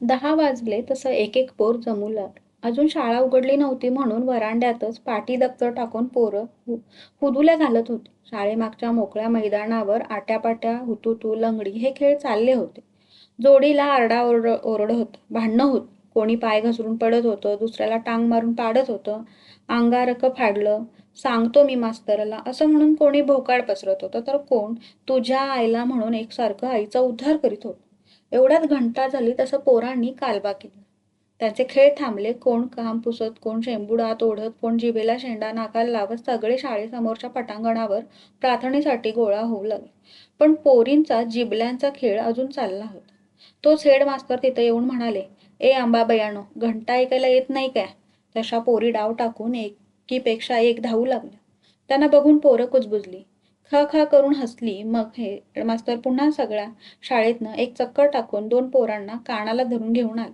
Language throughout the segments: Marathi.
दहा वाजले तसं एक एक पोर जमू लागलं अजून शाळा उघडली नव्हती म्हणून वरांड्यातच पाटी दप्तर टाकून पोरं हु- हुदुल्या घालत होती. शाळेमागच्या मोकळ्या मैदानावर आट्यापाट्या हुतुतू लंगडी हे खेळ चालले होते. जोडीला आरडा ओरड होत. भांडणं होत. कोणी पाय घसरून पडत होतं. दुसऱ्याला टांग मारून पाडत होतं. अंगारक फाडलं. सांगतो मी मास्तराला. असं म्हणून कोणी भोकाड पसरत होतं. तर कोण? तुझ्या आईला म्हणून एकसारखं आईचा उद्धार करीत होतं. एवढ्यात घंटा झाली तसं पोरांनी कालबा केला. त्यांचे खेळ थांबले कोण काम पुसत कोण शेंबुडात ओढत कोण जिबेला शेंडा नाकाला लावत सगळे शाळेसमोरच्या पटांगणावर प्रार्थनेसाठी गोळा होऊ लागले. पण पोरींचा जिबल्यांचा खेळ अजून चालला होता. तोच हेडमास्तर तिथे येऊन म्हणाले ए आंबाबयानो घंटा ऐकायला येत नाही काय? तशा पोरी डाव टाकून एकीपेक्षा एक धावू लागल्या. त्यांना बघून पोरं कुजबुजली. ख ख करून हसली मग हे मास्तर पुन्हा सगळ्या शाळेतनं एक चक्कर टाकून दोन पोरांना कानाला धरून घेऊन आले.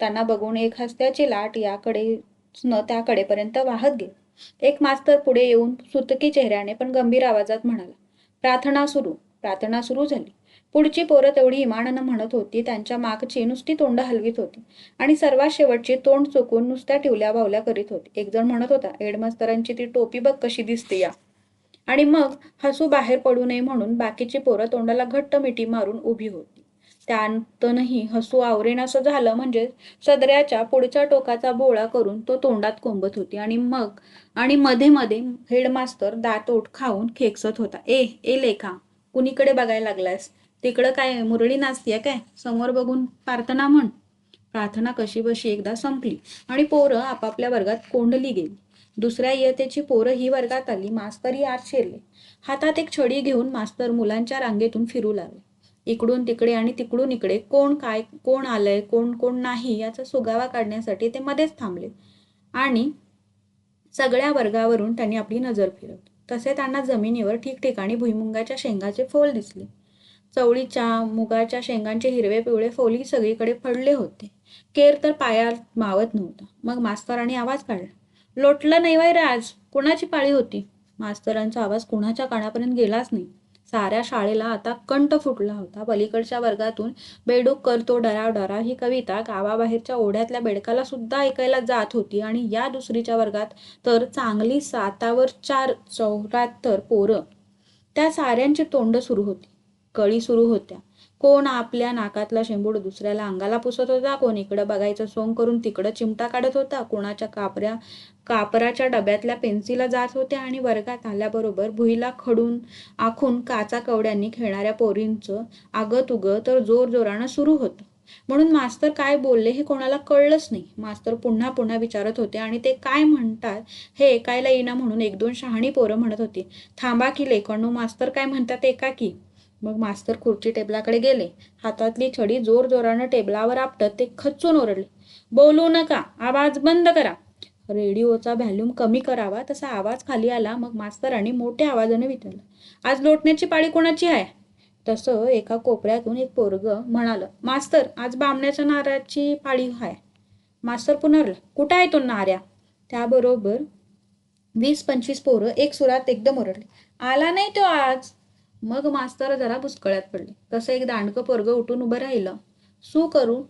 त्यांना बघून एक हस्त्याची लाट याकडे न त्याकडेपर्यंत वाहत गेली. एक मास्तर पुढे येऊन सुतकी चेहऱ्याने पण गंभीर आवाजात म्हणाला प्रार्थना सुरू प्रार्थना सुरू झाली. पुढची पोरं तेवढी इमानानं म्हणत होती त्यांच्या मागची नुसती तोंड हलवीत होती आणि सर्वात शेवटची तोंड चुकून नुसत्या ठेवल्या बावल्या करीत होती. एकजण म्हणत होता हेडमास्तरांची ती टोपी बघ कशी दिसते या. आणि मग हसू बाहेर पडू नये म्हणून बाकीची पोरं तोंडाला घट्ट मिठी मारून उभी होती. त्यातनही हसू आवरेनासं झालं म्हणजे सदऱ्याच्या पुढच्या टोकाचा बोळा करून तो तोंडात कोंबत होती आणि मग आणि मध्ये मध्ये हेडमास्तर दातोट खाऊन खेकसत होता. ए ए लेखा कुणीकडे बघायला लागलायस? तिकडं काय मुरळी नाचतीये काय? समोर बघून प्रार्थना म्हण. प्रार्थना कशी बशी एकदा संपली आणि पोरं आपापल्या वर्गात कोंडली गेली. दुसऱ्या इयतेची पोरं ही वर्गात आली मास्तरही आत शिरले. हातात एक छडी घेऊन मास्तर मुलांच्या रांगेतून फिरू लागले. इकडून तिकडे आणि तिकडून इकडे कोण काय कोण आलंय कोण कोण नाही याचा सुगावा काढण्यासाठी ते मध्येच थांबले. आणि सगळ्या वर्गावरून त्यांनी आपली नजर फिरवली. तसे त्यांना जमिनीवर ठिकठिकाणी भुईमुंगाच्या शेंगाचे फोल दिसले. चवळीच्या मुगाच्या शेंगांचे हिरवे पिवळे फोली सगळीकडे पडले होते. केर तर पायात मावत नव्हता. मग मास्तरांनी आवाज काढला. लोटलं नाही वय राज. कुणाची पाळी होती? मास्तरांचा आवाज कुणाच्या कानापर्यंत गेलाच नाही. साऱ्या शाळेला आता कंठ फुटला होता. पलीकडच्या वर्गातून बेडूक करतो डराव डरा ही कविता गावाबाहेरच्या ओढ्यातल्या बेडकाला सुद्धा ऐकायला जात होती. आणि या दुसरीच्या वर्गात तर चांगली सातावर चार चौऱ्याहत्तर पोरं. त्या साऱ्यांची तोंड सुरू होती. कळी सुरू होत्या. कोण आपल्या नाकातला शेंबूड दुसऱ्याला अंगाला पुसत होता? कोण इकडं बघायचं सोंग करून तिकडं चिमटा काढत होता? कोणाच्या कापऱ्या कापराच्या डब्यातल्या पेन्सिला जात होत्या आणि वर्गात आल्याबरोबर भुईला खडून आखून काचा कवड्यांनी खेळणाऱ्या पोरींचं आगत उगं तर जोर जोरानं सुरू होतं. म्हणून मास्तर काय बोलले हे कोणाला कळलंच नाही. मास्तर पुन्हा पुन्हा विचारत होते आणि ते काय म्हणतात हे ऐकायला येईना म्हणून एक दोन शहाणी पोरं म्हणत होती. थांबा की लेखणू मास्तर काय म्हणतात एका की मग मास्तर खुर्ची टेबलाकडे गेले. हातातली छडी जोर जोरानं टेबलावर आपटत ते खच्चून ओरडले. बोलू नका आवाज बंद करा. रेडिओचा व्हॅल्यूम कमी करावा तसा आवाज खाली आला मग मास्तरांनी मोठ्या आवाजाने विचारलं आज लोटण्याची पाळी कोणाची आहे? तसं एका कोपऱ्यातून एक पोरग म्हणालं मास्तर आज बामण्याच्या नाऱ्याची पाळी आहे. मास्तर पुनरला कुठं आहे तो नाऱ्या? त्याबरोबर वीस पंचवीस पोरं एक सुरात एकदम ओरडले आला नाही तो आज. मग मास्तर जरा बुचकळ्यात पडले. तसं एक दांडकं पोरगं उठून उभं राहिलं. सू करून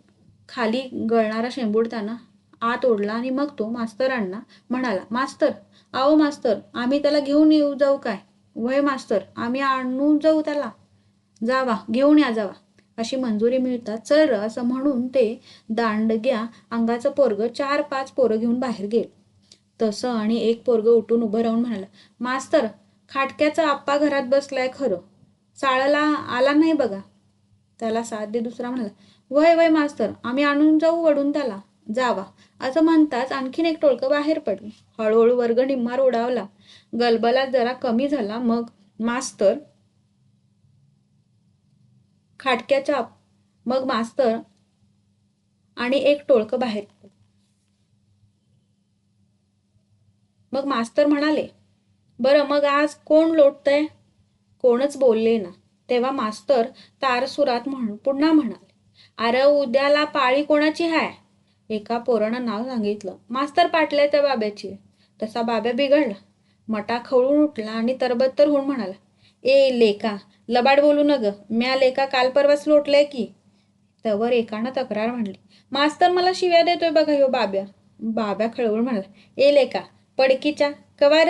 खाली गळणारा शेंबुडताना आत ओढला आणि मग तो मास्तरांना म्हणाला मास्तर आओ मास्तर आम्ही त्याला घेऊन येऊ जाऊ काय? वय मास्तर आम्ही आणून जाऊ त्याला. जावा घेऊन या जावा. अशी मंजुरी मिळतात चल असं म्हणून ते दांडग्या अंगाचं पोरग चार पाच पोरं घेऊन बाहेर गेले. तसं आणि एक पोरग उठून उभं राहून म्हणाला मास्तर खाटक्याचा आप्पा घरात बसलाय खरं. चाळला आला नाही बघा. त्याला साथ दे दुसरा म्हणाला वय वय मास्तर आम्ही आणून जाऊ वडून त्याला. जावा. असं म्हणताच आणखीन एक टोळकं बाहेर पडलं. हळूहळू वर्ग निम्मा उडावला गलबला जरा कमी झाला. मग मास्तर खाटक्याच्या मग मास्तर आणि एक टोळकं बाहेर मग मास्तर म्हणाले बरं मग आज कोण लोटतंय? कोणच बोलले ना. तेव्हा मास्तर तारसुरात म्हण पुन्हा म्हणाले अरे उद्याला पाळी कोणाची हाय? एका पोरानं नाव सांगितलं. मास्तर पाटले त्या बाब्याची. तसा बाब्या बिघडला. मटा खवळून उठला आणि तरबत्तर होऊन म्हणाला ए लेका लबाड बोलू न ग म्या लेका काल परवाच लोटलंय की. त्यावर एकानं तक्रार म्हणली मास्तर मला शिव्या देतोय बघा ह्यो बाब्या. बाब्या खळवळ म्हणाला ए लेका पडकीच्या कवार?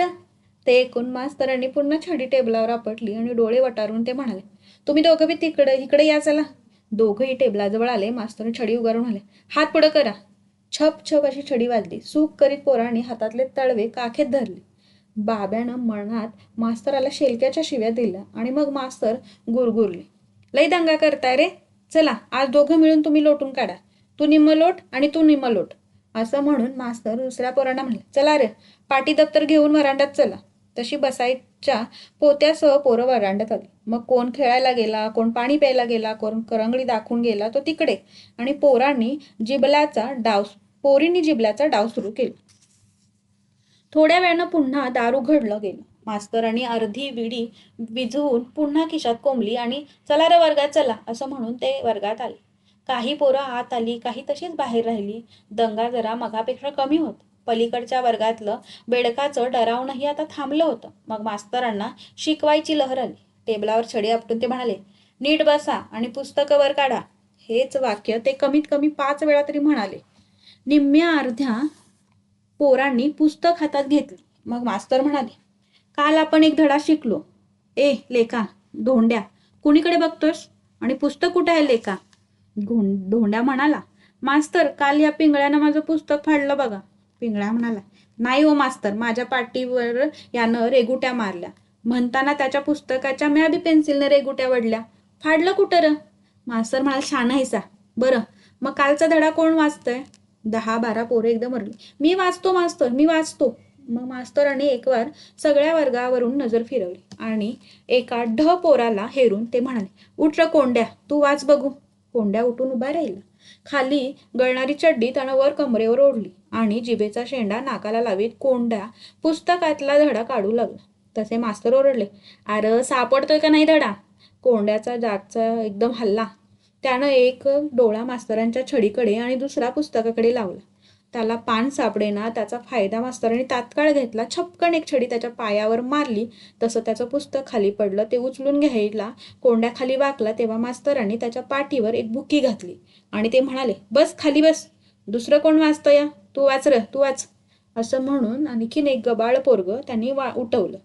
ते ऐकून मास्तरांनी पुन्हा छडी टेबलावर आपटली आणि डोळे वटारून ते म्हणाले तुम्ही दोघं बी तिकडे इकडे या चला. दोघंही टेबलाजवळ आले मास्तरने छडी उगारून म्हणाले हात पुढं करा. छप छप अशी छडी वाजली सूक करीत पोरांनी हातातले तळवे काखेत धरले. बाब्यानं मनात मास्तराला शेलक्याच्या शिव्या दिल्या आणि मग मास्तर गुरगुरले लई दंगा करताय रे. चला आज दोघं मिळून तुम्ही लोटून काढा. तू निम्म लोट आणि तू निम्म लोट. असं म्हणून मास्तर दुसऱ्या पोरांना म्हणले चला रे पाटी दप्तर घेऊन व्हरांडात चला. तशी बसायच्या पोत्यासह पोरं वरांडत आली. मग कोण खेळायला गेला कोण पाणी प्यायला गेला कोण करंगळी दाखवून गेला तो तिकडे. आणि पोरांनी जिबल्याचा डाव पोरींनी जिबल्याचा डाव सुरू केला. थोड्या वेळानं पुन्हा दारू घडलं गेलं. मास्तरांनी अर्धी विडी विझवून पुन्हा खिशात कोंबली आणि चला रे वर्गात चला असं म्हणून ते वर्गात आले. काही पोरं आत आली काही तशीच बाहेर राहिली. दंगा जरा मगापेक्षा कमी होत. पलीकडच्या वर्गातलं बेडकाचं डरावणंही आता थांबलं होतं. मग मास्तरांना शिकवायची लहर आली. टेबलावर छडी आपटून ते म्हणाले नीट बसा आणि पुस्तकं वर काढा. हेच वाक्य ते कमीत कमी पाच वेळा तरी म्हणाले. निम्म्या अर्ध्या पोरांनी पुस्तक हातात घेतली. मग मास्तर म्हणाले काल आपण एक धडा शिकलो. ए लेखा धोंड्या कुणीकडे बघतोस आणि पुस्तक कुठे आहे लेखा धोंड्या म्हणाला मास्तर काल या पिंगळ्यानं माझं पुस्तक फाडलं बघा. पिंगळा म्हणाला नाही हो मास्तर माझ्या पाटीवर यानं रेगुट्या मारल्या. म्हणताना त्याच्या पुस्तकाच्या म्या बी पेन्सिलनं रेगुट्या वडल्या. फाडलं कुठं र? मास्तर म्हणाला छान आहेसा बरं मग कालचा धडा कोण वाचतंय? दहा बारा पोरं एकदम मरली. मी वाचतो मास्तर मी वाचतो. मग मास्तरांनी एकवार सगळ्या वर्गावरून नजर फिरवली आणि एका ढ पोराला हेरून ते म्हणाले उठ र कोंड्या तू वाच बघू. कोंड्या उठून उभा राहिला खाली गळणारी चड्डी त्यानं वर कमरेवर ओढली आणि जिभेचा शेंडा नाकाला लावीत कोंड्या पुस्तकातला धडा काढू लागला. तसे मास्तर ओरडले अरे सापडतोय का नाही धडा? कोंड्याचा जागचा एकदम हल्ला. त्यानं एक डोळा मास्तरांच्या छडीकडे आणि दुसरा पुस्तकाकडे लावला. त्याला पान सापडेना त्याचा फायदा मास्तरांनी तात्काळ घेतला. छपकन एक छडी त्याच्या पायावर मारली. तसं त्याचं पुस्तक खाली पडलं. ते उचलून घ्यायला कोंड्याखाली वाकला तेव्हा मास्तरांनी त्याच्या पाठीवर एक बुकी घातली. आणि ते म्हणाले बस खाली बस. दुसरं कोण वाचतं या? तू वाच र तू वाच. असं म्हणून आणखीन एक गबाळ पोरग त्यांनी वा उठवलं.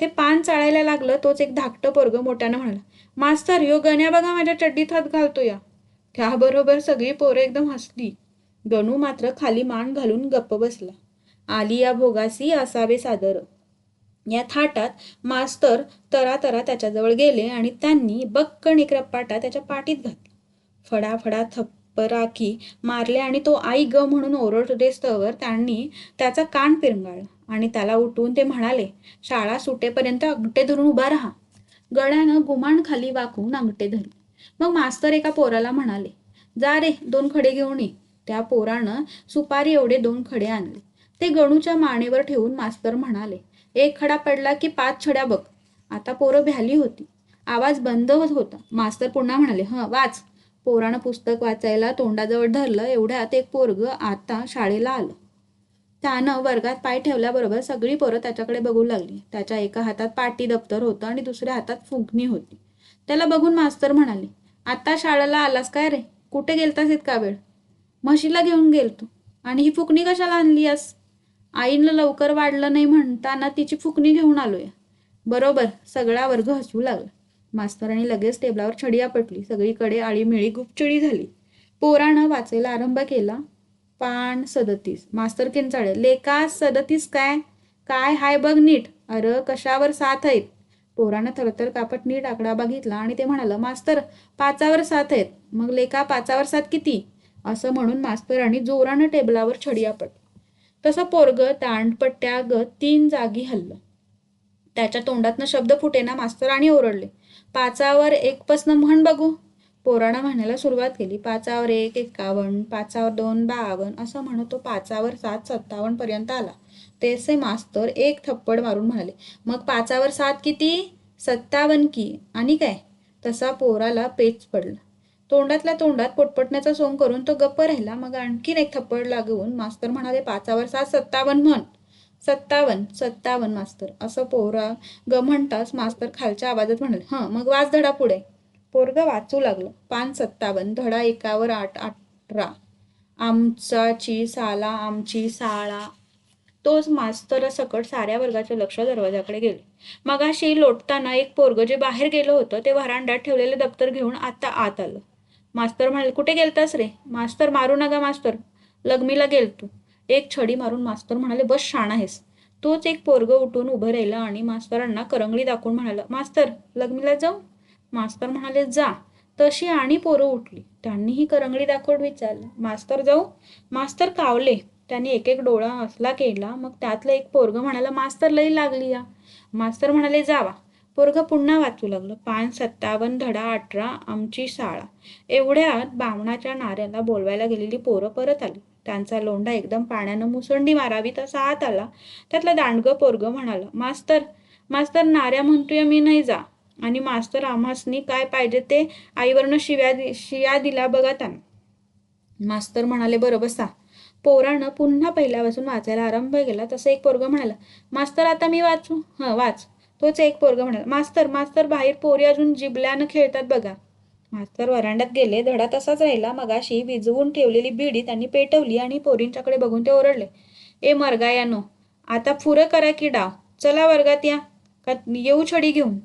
ते पान चाळायला लागलं. तोच एक धाकटं पोरग मोठ्यानं म्हणाला मास्तर यो गण्या बघा माझ्या चड्डीत हात घालतो या. त्याबरोबर सगळी पोरं एकदम हसली. गणू मात्र खाली मान घालून गप्प बसला. आलिया भोगासी असावे सादर. या थाटात मास्तर तरा तरा त्याच्याजवळ गेले आणि त्यांनी बक्कण एक रप्पाटा त्याच्या पाठीत घातला. फडाफडा थप्पराकी मारले आणि तो आई ग म्हणून ओरडतेस्तवर त्यांनी त्याचा कान पिरंगाळला आणि त्याला उठवून ते म्हणाले शाळा सुटेपर्यंत अंगठे धरून उभा राहा. गळ्यानं गुमान खाली वाकून अंगठे धरले. मग मास्तर एका पोराला म्हणाले जा रे दोन खडे घेऊन ये. त्या पोरानं सुपारी एवढे दोन खडे आणले. ते गणूच्या मानेवर ठेवून मास्तर म्हणाले एक खडा पडला की पाच छड्या बघ. आता पोरं भ्याली होती. आवाज बंद होत होता. मास्तर पुन्हा म्हणाले हं वाच पोरानं पुस्तक वाचायला तोंडाजवळ धरलं एवढ्यात एक पोरग आता शाळेला आलं. त्यानं वर्गात पाय ठेवल्याबरोबर सगळी पोरं त्याच्याकडे बघू लागली. त्याच्या एका हातात पाटी दप्तर होतं आणि दुसऱ्या हातात फुगणी होती. त्याला बघून मास्तर म्हणाले आता शाळेला आलास काय रे? कुठे गेलतास इतका वेळ? म्हशीला घेऊन गेल तू आणि ही फुकणी कशाला आणली आहेस आईनं लवकर वाढलं नाही म्हणताना तिची फुकणी घेऊन आलोय. बरोबर सगळा वर्ग हसू लागला. मास्तरांनी लगेच टेबलावर छडी आपटली सगळीकडे आळीमिळी गुपचडी झाली. पोरानं वाचायला आरंभ केला. पान सदतीस. मास्तर किंचाळे लेका सदतीस काय? काय हाय बघ नीट. अरे कशावर साथ आहेत? पोरानं थरथर कापट नीट आकडा बघितला आणि ते म्हणालं मास्तर पाचावर साथ आहेत. मग लेका पाचावर साथ किती? असं म्हणून मास्तरांनी जोरानं टेबलावर छडिया पट तसं पोरग दांडपट्ट्या ग तीन जागी हल्लं. त्याच्या तोंडातनं शब्द फुटेना मास्तरांनी ओरडले. पाचावर एक पसनं म्हण बघू. पोरानं म्हणायला सुरुवात केली. पाचावर एक एक्कावन्न पाचावर दोन बावन्न असं म्हणत तो पाचावर सात सत्तावन्न पर्यंत आला. तेसे मास्तर एक थप्पड मारून म्हणाले मग पाचावर सात किती? सत्तावन्न की? आणि काय? तसा पोराला पेच पडला. तोंडातल्या तोंडात पोटपटण्याचा सोंग करून तो गप्प राहिला. मग आणखीन एक थप्पड लागवून मास्तर म्हणाले पाचावर सात सत्तावन्न म्हण. सत्तावन्न सत्तावन्न मास्तर. असं पोरा ग म्हणताच मास्तर खालच्या आवाजात म्हणाले हं मग वाच धडा पुढे. पोरग वाचू लागलं. पान सत्तावन्न धडा एकावर आठ अठरा. आमचाची साला आमची साळा. तोच मास्तर सकट साऱ्या वर्गाचं लक्ष दरवाजाकडे गेले. मगाशी लोटताना एक पोरग जे बाहेर गेलं होतं ते व्हरांड्यात ठेवलेले दप्तर घेऊन आता आत आलं. मास्तर म्हणाले कुठे गेलतास रे? मास्तर मारू नका मास्तर. लग्मीला गेल तू. एक छडी मारून मास्तर म्हणाले बस शाण आहेस. तोच एक पोरग उठून उभं राहिलं आणि मास्तरांना करंगळी दाखवून म्हणाला मास्तर लग्मीला जाऊ? मास्तर म्हणाले जा. तशी आणि पोरं उठली. त्यांनीही करंगळी दाखवून विचारलं मास्तर जाऊ? मास्तर कावले. त्यांनी एक एक डोळा असला केला. मग त्यातलं एक पोरग म्हणाला मास्तर लई लागली या. मास्तर म्हणाले जावा. पोरगं पुन्हा वाचू लागलं. पान सत्तावन्न धडा अठरा आमची शाळा. एवढ्यात बामणाच्या नाऱ्याला बोलवायला गेलेली पोरं परत आली. त्यांचा लोंढा एकदम पाण्यानं मुसंडी मारावी तसा आत आला. त्यातलं दांडगं पोरग म्हणाला मास्तर मास्तर नाऱ्या म्हणतोय मी नाही जा. आणि मास्तर आम्हासनी काय पाहिजे ते आईवरनं शिव्या शिया दिला बघा त्यांना. मास्तर म्हणाले बरं बसा पोरानं पुन्हा पहिल्यापासून वाचायला आरंभ केला. तसं एक पोरग म्हणाला मास्तर आता मी वाचू? हं वाच. तोच एक पोरग म्हणाला मास्तर मास्तर बाहेर पोरी अजून जिबल्यानं खेळतात बघा. मास्तर वरांड्यात गेले धडा तसाच राहिला मगाशी विजवून ठेवलेली बिडी त्यांनी पेटवली आणि पोरींच्याकडे बघून ते ओरडले ए मरगा यानो आता फुरं करा की डाव चला वर्गात या का येऊ छडी घेऊन?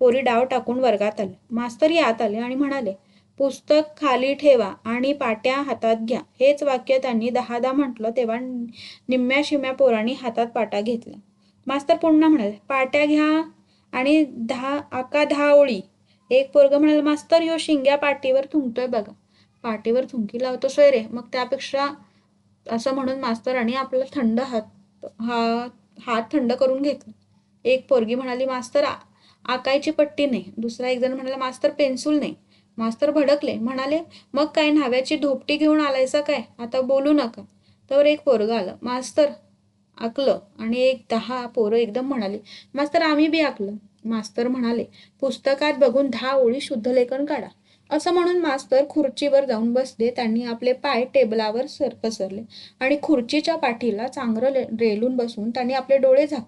पोरी डाव टाकून वर्गात आले. मास्तर आत आले आणि म्हणाले पुस्तक खाली ठेवा आणि पाट्या हातात घ्या. हेच वाक्य त्यांनी दहादा म्हटलं तेव्हा निम्म्या शिम्या पोरांनी हातात पाटा घेतला मास्तर पुन्हा म्हणाले पाट्या घ्या आणि दहा आका दहा ओळी. एक पोरग म्हणाल मास्तर यो शिंग्या पाटीवर थुंकतोय बघा. पाटीवर थुंकी लावतो सोय रे. मग त्यापेक्षा असं म्हणून मास्तरांनी आपला थंड हात हा हात थंड करून घेतला. एक पोरगी म्हणाली मास्तर आकायची पट्टी नाही. दुसरा एक जण म्हणाला मास्तर पेन्सिल नाही. मास्तर भडकले. म्हणाले मग काय न्हाव्याची धोपटी घेऊन आलायसा काय? आता बोलू नका. तर एक पोरग आलं मास्तर आकलं आणि एक दहा पोरं एकदम म्हणाले मास्तर आम्ही बी आकलं. मास्तर म्हणाले पुस्तकात बघून दहा ओळी शुद्ध लेखन काढा. असं म्हणून मास्तर खुर्चीवर जाऊन बसले त्यांनी आपले पाय टेबलावर सर पसरले आणि खुर्चीच्या पाठीला चांगलं रेलून बसून त्यांनी आपले डोळे झाक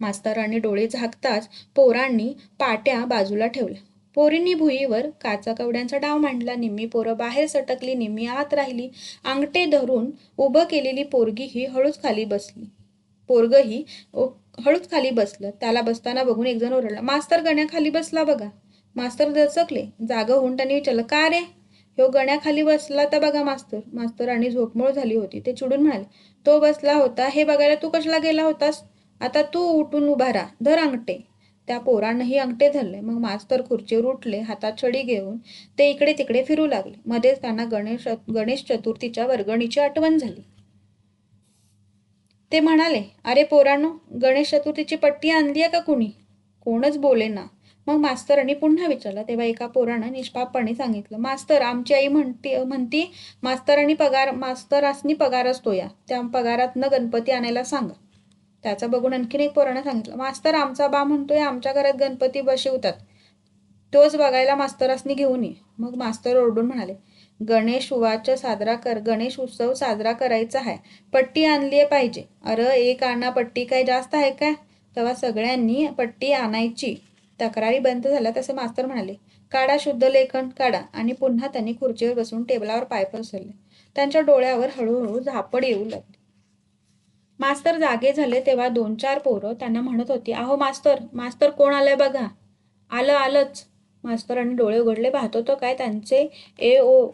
मास्तरांनी डोळे झाकताच पोरांनी पाट्या बाजूला ठेवल्या. पोरींनी भुईवर काचा कवड्यांचा डाव मांडला निम्मी पोरं बाहेर सटकली निम्मी आत राहिली अंगठे धरून उभं केलेली पोरगी ही हळूच खाली बसली. पोरगही हळूच खाली बसलं. त्याला बसताना बघून एक जण ओरडला मास्तर गण्याखाली बसला बघा. मास्तर दचकले जागं होऊन त्यांनी विचारलं का रे? ह्यो गण्याखाली बसला तर बघा मास्तर. मास्तर आणि झोपमोळ झाली होती. ते चिडून म्हणाले तो बसला होता हे बघायला तू कशाला गेला होतास? आता तू उठून उभा राहा धर अंगठे. त्या पोरांनाही अंगठे धरले. मग मास्तर खुर्चीवर उठले हातात छडी घेऊन ते इकडे तिकडे फिरू लागले. मध्येच त्यांना गणेश गणेश चतुर्थीच्या वर्गणीची आठवण झाली. ते म्हणाले अरे पोरांनो गणेश चतुर्थीची पट्टी आणली आहे का कुणी? कोणच बोले ना. मग मास्तरांनी पुन्हा विचारलं. तेव्हा एका पोरानं निष्पापपणे सांगितलं मास्तर आमची आई म्हणती म्हणती मास्तरांनी पगार मास्तरासनी पगार असतो या. त्या पगारातनं गणपती आणायला सांगा. त्याचं बघून आणखीन एक पोरानं सांगितलं मास्तर आमचा बा म्हणतोय आमच्या घरात गणपती बसवतात. तोच बघायला मास्तरासनी घेऊन ये. मग मास्तर ओरडून म्हणाले गणेश उवाच साजरा कर गणेश उत्सव साजरा करायचा आहे पट्टी आणली पाहिजे. अरे एक आणा पट्टी काय जास्त आहे काय तेव्हा सगळ्यांनी पट्टी आणायची. तक्रारी बंद झाल्या तसे मास्तर म्हणाले काढा शुद्ध लेखन काढा. आणि पुन्हा त्यांनी खुर्चीवर बसून टेबलावर पाय पसरले. त्यांच्या डोळ्यावर हळूहळू झापड येऊ लागली. मास्तर जागे झाले तेव्हा दोन चार पोरं त्यांना म्हणत होती अहो मास्तर मास्तर कोण आलंय बघा. आलं आलंच. मास्तरांनी डोळे उघडले पाहत तो काय त्यांचे ए ओ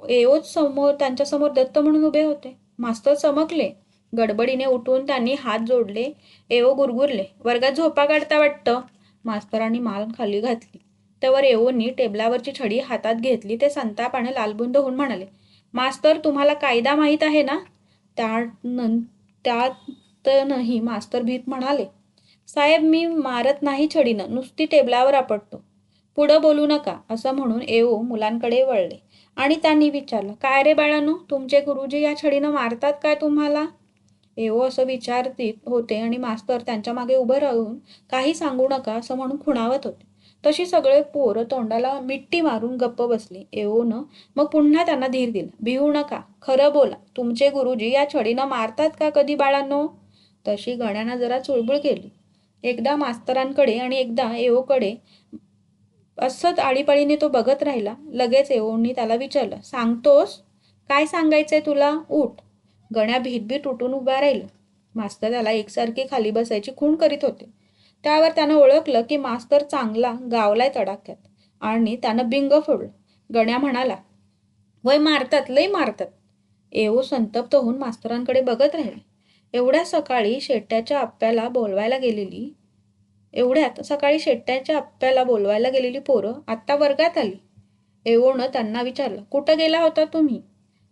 एओच समोर त्यांच्यासमोर दत्त म्हणून उभे होते. मास्तर चमकले गडबडीने उठून त्यांनी हात जोडले एओ गुरगुरले वर्गात झोपा काढता वाटतं. मास्तरांनी मान खाली घातली. त्यावर एओनी टेबलावरची छडी हातात घेतली ते संतापाने लालबुंद होऊन म्हणाले मास्तर तुम्हाला कायदा माहीत आहे ना? त्या त्यातनही मास्तर भीत म्हणाले. साहेब मी मारत नाही छडीनं नुसती टेबलावर आपटतो. पुढं बोलू नका असं म्हणून येऊ मुलांकडे वळले. आणि त्यांनी विचारलं काय रे बाळानो तुमचे गुरुजी या छडीनं मारतात काय तुम्हाला? एओ असं विचारतीत होते आणि मास्तर त्यांच्या मागे उभं राहून काही सांगू नका असं म्हणून खुणावत होते. तशी सगळे पोरं तोंडाला मिट्टी मारून गप्प बसली. एओनं मग पुन्हा त्यांना धीर दिला. भिवू नका. खरं बोला. तुमचे गुरुजी या छडीनं मारतात का कधी बाळांनो? तशी गण्यानं जरा चुळबुळ केली. एकदा मास्तरांकडे आणि एकदा एओकडे असंच आळीपाळीने तो बघत राहिला. लगेच एवोनी त्याला विचारलं सांगतोस? काय सांगायचंय तुला? उठ. गण्या भीतभीत उठून उभा राहिला. मास्तर त्याला एकसारखी खाली बसायची खूण करीत होते. त्यावर त्यानं ओळखलं की मास्तर चांगला गावलाय तडाख्यात. आणि त्यानं बिंग फोडलं. गण्या म्हणाला वय मारतात लय मारतात. येऊ संतप्त होऊन मास्तरांकडे बघत राहिले. एवढ्या सकाळी शेट्याच्या आप्याला बोलवायला गेलेली एवढ्यात सकाळी शेट्ट्याच्या आप्याला बोलवायला गेलेली पोरं आत्ता वर्गात आली. एवोनं त्यांना विचारलं कुठं गेला होता तुम्ही?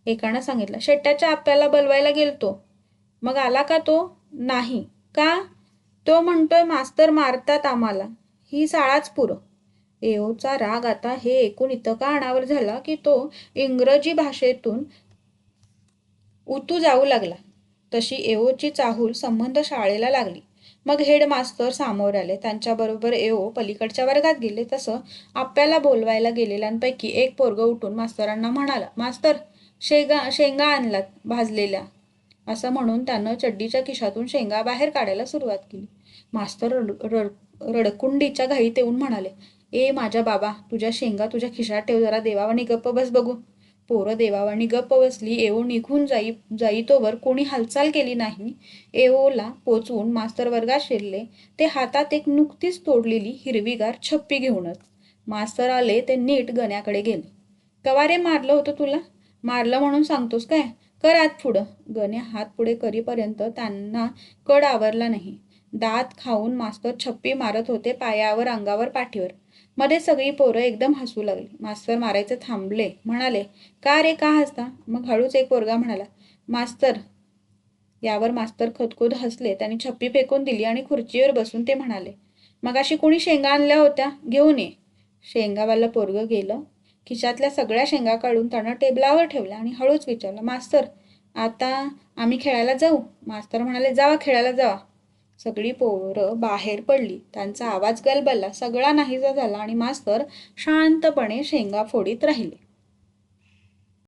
एकानं सांगितलं शेट्ट्याच्या आप्याला बोलवायला गेलतो. मग आला का तो? नाही. का? तो म्हणतोय मास्तर मारतात आम्हाला. ही शाळाच पुरं. एओचा राग आता हे ऐकून इतका अनावर झाला की तो इंग्रजी भाषेतून उतू जाऊ लागला. तशी एओची चाहूल संबंध शाळेला लागली. मग हेडमास्तर सामोर आले. त्यांच्याबरोबर एओ पलीकडच्या वर्गात गेले. तसं आप्याला बोलवायला गेलेल्यांपैकी एक पोरग उठून मास्तरांना म्हणाला मास्तर शेगा शेंगा आणलात भाजलेल्या. असं म्हणून त्यानं चड्डीच्या खिशातून शेंगा बाहेर काढायला सुरुवात केली. मास्तर रड रड रडकुंडीच्या घाईत येऊन म्हणाले ए माझ्या बाबा तुझ्या शेंगा तुझ्या खिशात ठेव जरा देवावानी गप्प बस बघू. पोरं देवावानी गप्प बसली एओ निघून जाई जाईतोवर कोणी हालचाल केली नाही. एओला पोचवून मास्तर वर्गात शिरले. ते हातात एक नुकतीच तोडलेली हिरवीगार छप्पी घेऊनच मास्तर आले ते नीट गण्याकडे गेले. कवारे मारलं होतं तुला? मारलं म्हणून सांगतोस काय? कर आत पुढं. गण्या हात पुढे करीपर्यंत त्यांना कड आवरला नाही. दात खाऊन मास्तर छप्पी मारत होते पायावर अंगावर पाठीवर. मध्ये सगळी पोरं एकदम हसू लागली. मास्तर मारायचं थांबले. म्हणाले का रे का हसता? मग हळूच एक पोरगा म्हणाला मास्तर. यावर मास्तर खदखुद हसले. त्यांनी छप्पी फेकून दिली आणि खुर्चीवर बसून ते म्हणाले मग अशी कोणी शेंगा आणल्या होत्या? घेऊन ये. शेंगावाला पोरगं गेलं खिशातल्या सगळ्या शेंगा काढून त्यानं टेबलावर ठेवल्या आणि हळूच विचारलं मास्तर आता आम्ही खेळायला जाऊ? मास्तर म्हणाले जावा खेळायला जावा. सगळी पोरं बाहेर पडली. त्यांचा आवाज गलबलला सगळा नाहीसा झाला आणि मास्तर शांतपणे शेंगा फोडीत राहिले.